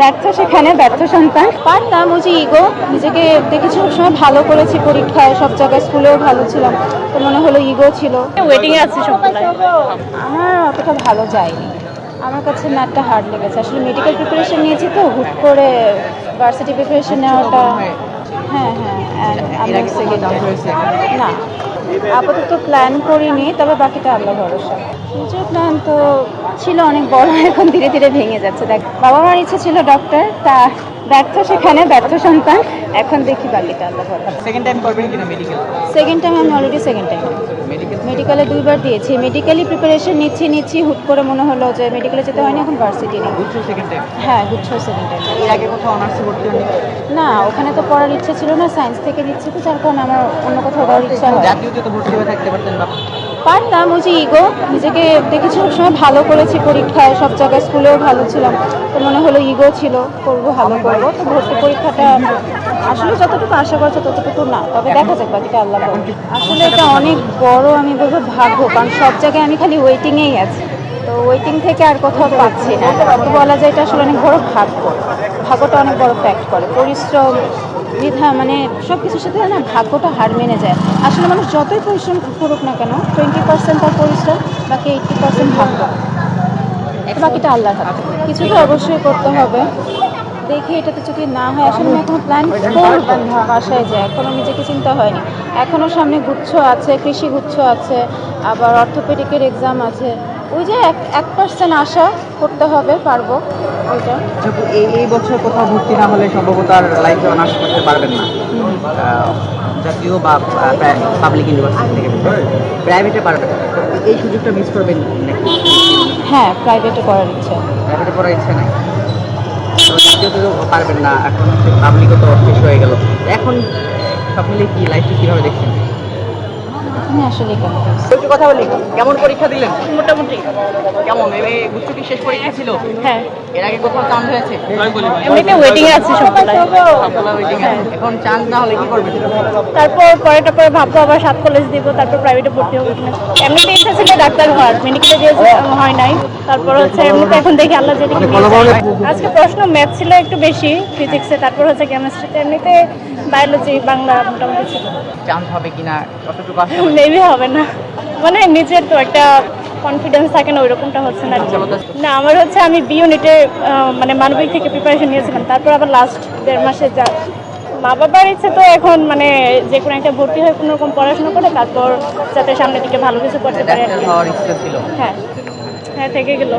ব্যর্থ সেখানে ব্যর্থ সন্তান। পারতাম ওই যে ইগো নিজেকে দেখেছি সবসময় ভালো করেছি পরীক্ষায় সব জায়গায় স্কুলেও ভালো ছিলাম। তো মনে হলো ইগো ছিল। ওয়েটিং এ আছি আমার অতটা ভালো যায়নি। আমার কাছে ম্যাথটা হার্ড লেগেছে। আসলে মেডিকেল প্রিপারেশন নিয়েছি তো হুট করে ভার্সিটি প্রিপারেশন নেওয়াটা হ্যাঁ হ্যাঁ আমি সেকেন্ড না। আপাতত প্ল্যান করিনি, তবে বাকিটা আল্লাহ ভরসা। ফিউচার প্ল্যান তো ছিল অনেক বড়, এখন ধীরে ধীরে ভেঙে যাচ্ছে। দেখ বাবা মার ইচ্ছে ছিল ডক্টর তা ব্যর্থ সেখানে ব্যর্থ সন্তান। এখন দেখি বাকিটা আল্লাহ সেকেন্ড টাইম করবেন কিনা মেডিকেল সেকেন্ড টাইম আমি অলরেডি সেকেন্ড টাইম মেডিকেল মেডিকেলে দুইবার দিয়েছি। মেডিকেলি প্রিপারেশন নিচ্ছি নিচ্ছি হুট করে মনে হলো যে মেডিকেলে যেতে হয়নি এখন ভার্সিটি নেই। বুঝছ সেকেন্ড টাইম হ্যাঁ গুচ্ছ সেকেন্ড টাইম এর আগে কোথাও অনার্সে ভর্তি হয়নি না ওখানে তো পড়ার ইচ্ছে ছিল না সায়েন্স থেকে দিচ্ছি তো যার কারণে আমার অন্য কোথাও যাওয়ার ইচ্ছা জাতীয়তে তো ভর্তি হয়ে থাকতে পারতেন বা পারতাম ওই যে ইগো নিজেকে দেখেছি সবসময় ভালো করেছি পরীক্ষায়, সব জায়গায় স্কুলেও ভালো ছিলাম। তো মনে হলো ইগো ছিল, করব, ভালো করব। তো ভর্তি পরীক্ষাটা আসলে যতটুকু আশা করছে ততটুকু না, তবে দেখা যাক বাকিটা আল্লাহ। আসলে এটা অনেক বড়, আমি বলব ভাগ্য, কারণ সব জায়গায় আমি খালি ওয়েটিংয়েই আছি। তো ওয়েটিং থেকে আর কোথাও পাচ্ছি না। তো বলা যায় এটা আসলে অনেক বড় ভাগ্য। ভাগ্যটা অনেক বড় ফ্যাক্ট করে। পরিশ্রম দ্বিধা মানে সব কিছুর সাথে না ভাগ্যটা হার মেনে যায়। আসলে মানুষ যতই পরিশ্রম করুক না কেন টোয়েন্টি পার্সেন্ট তার পরিশ্রম, বাকি এইটটি পার্সেন্ট ভাগ্য। বাকিটা আল্লাহ হাতে। কিছু তো অবশ্যই করতে হবে। দেখি এটাতে যদি না হয়, আসলে আমি এখনও প্ল্যান করব বাসায় যায়। এখনও নিজেকে চিন্তা হয়নি। এখনও সামনে গুচ্ছ আছে, কৃষি গুচ্ছ আছে, আবার অর্থোপেডিকের এক্সাম আছে। ওই যে এক এক পার্সেন্ট আশা করতে হবে পারব ওইটা। এই এই বছর কোথাও ভর্তি না হলে সম্ভবত আর লাইফে অনার্স করতে পারবেন না। জাতীয় বা পাবলিক ইউনিভার্সিটি থেকে প্রাইভেটে পারবেন এই সুযোগটা মিস করবেন নাকি? হ্যাঁ প্রাইভেটে করার ইচ্ছে। প্রাইভেটে পড়ার ইচ্ছে নাই। তো তো পারবেন না এখন পাবলিকও তো শেষ হয়ে গেল। এখন সব মিলে কি লাইফটা কীভাবে দেখছেন? আমি আসলে একটু কথা বলি। কেমন পরীক্ষা দিলেন? মোটামুটি। কেমন? এবার গুচ্ছ কি শেষ পরীক্ষা ছিল? হ্যাঁ। এর আগে কোথাও চান্স হয়েছে? এমনিতে ওয়েটিং এ আছি সবগুলো waiting এখন চান্স না হলে কি করবেন তারপর পরেটা পরে ভাববো আবার সাত কলেজ দিব তারপর প্রাইভেটে ভর্তি হব কিনা। এমনিতে ইচ্ছা ছিল ডাক্তার হওয়ার। মেডিকেলে দিয়েছে হয় নাই তারপর হচ্ছে এমনিতে এখন দেখি আল্লাহ যেদিকে মানে। আজকে প্রশ্ন ম্যাথ ছিল একটু বেশি ফিজিক্সে তারপর হচ্ছে কেমিস্ট্রিতে এমনিতে বায়োলজি বাংলা মোটামুটি ছিল। চান্স হবে কিনা? কতটুকু মেবি হবে না। মানে নিজের তো একটা কনফিডেন্স থাকে না ওইরকমটা হচ্ছে না। না আমার হচ্ছে আমি বি ইউনিটে মানে মানবিক থেকে প্রিপারেশন নিয়েছিলাম। তারপর আবার লাস্ট দেড় মাসে যা মা বাবার ইচ্ছে তো এখন মানে যে কোনো একটা ভর্তি হয়ে কোনো রকম পড়াশোনা করে তারপর যাতে সামনের দিকে ভালো কিছু করতে পারে। হ্যাঁ হ্যাঁ থেকে গেল।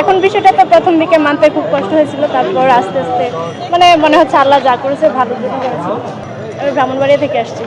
এখন বিষয়টা তো প্রথম দিকে মানতে খুব কষ্ট হয়েছিল তারপর আস্তে আস্তে মানে মনে হচ্ছে আল্লাহ যা করেছে ভালো জন্য করেছে আমি ব্রাহ্মণবাড়িয়া থেকে আসছি।